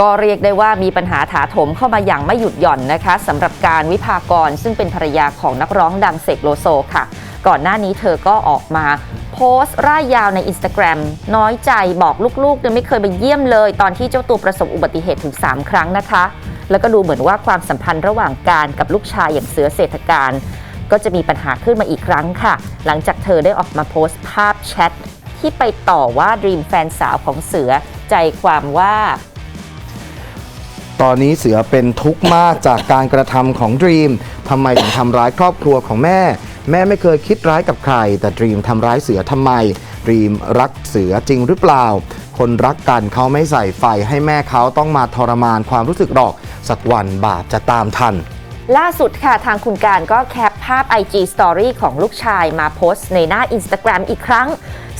ก็เรียกได้ว่ามีปัญหาถาโถมเข้ามาอย่างไม่หยุดหย่อนนะคะสำหรับการวิภากรซึ่งเป็นภรรยาของนักร้องดังเสกโลโซค่ะ ก่อนหน้านี้เธอก็ออกมาโพสต์ร่ายยาวใน Instagram น้อยใจบอกลูกๆเนี่ยไม่เคยไปเยี่ยมเลย ตอนที่เจ้าตัวประสบอุบัติเหตุถึง 3 ครั้งนะคะ แล้วก็ดูเหมือนว่าความสัมพันธ์ระหว่างการกับลูกชายอย่างเสือเศรษฐการ ก็จะมีปัญหาขึ้นมาอีกครั้งค่ะ หลังจากเธอได้ออกมาโพสต์ภาพแชทที่ไปต่อว่าดรีมแฟนสาวของเสือใจความว่า ตอนนี้เสือเป็นทุกข์มากจากการกระทำของดรีมทำไมถึงทำร้ายครอบครัวของแม่ แม่ไม่เคยคิดร้ายกับใคร แต่ดรีมทำร้ายเสือทำไมดรีมรักเสือจริงหรือเปล่า คนรักกันเขาไม่ใส่ไฟให้แม่เขาต้องมาทรมานความรู้สึกหรอก สักวันบาปจะตามทัน ล่าสุดค่ะทางคุณการก็แคปภาพ IG Story ของลูกชายมาโพสต์ในหน้า Instagram อีกครั้ง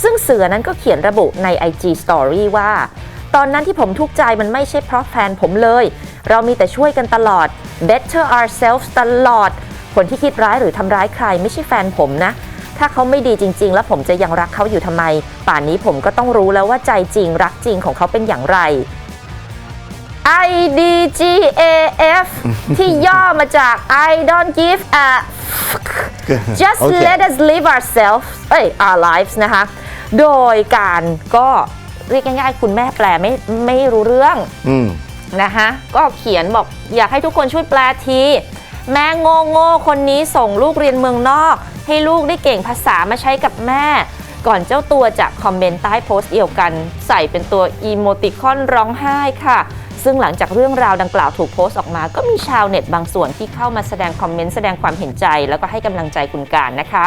ซึ่งเสือนั้นก็เขียนระบุใน IG Story ว่า ตอนนั้นที่ผมทุกข์ใจมันไม่ใช่เพราะแฟนผมเลย เรามีแต่ช่วยกันตลอด better ourselves ตลอด คนที่คิดร้ายหรือทำร้ายใครไม่ใช่แฟนผมนะ ถ้าเขาไม่ดีจริง ๆ แล้วผมจะยังรักเขาอยู่ทำไม ป่านนี้ผมก็ต้องรู้แล้วว่าใจจริงรักจริงของเขาเป็นอย่างไร IDGAF ที่ย่อมาจาก I don't give a fuck just โอเค let us live ourselves เอ้ย our lives นะคะ โดยการก็ เรียกง่ายๆ คุณแม่แปลไม่ไม่รู้เรื่องอืมนะคะก็เขียนบอกอยากให้ทุกคนช่วยแปลที แม่โง่โง่ๆคนนี้ส่งลูกเรียนเมืองนอก ให้ลูกได้เก่งภาษามาใช้กับแม่ ก่อนเจ้าตัวจะคอมเมนต์ใต้โพสต์เดียวกัน ใส่เป็นตัวอีโมติคอนร้องไห้ค่ะ ซึ่งหลังจากเรื่องราวดังกล่าวถูกโพสต์ออกมา ก็มีชาวเน็ตบางส่วนที่เข้ามาแสดงคอมเมนต์แสดงความเห็นใจ แล้วก็ให้กำลังใจคุณการนะคะ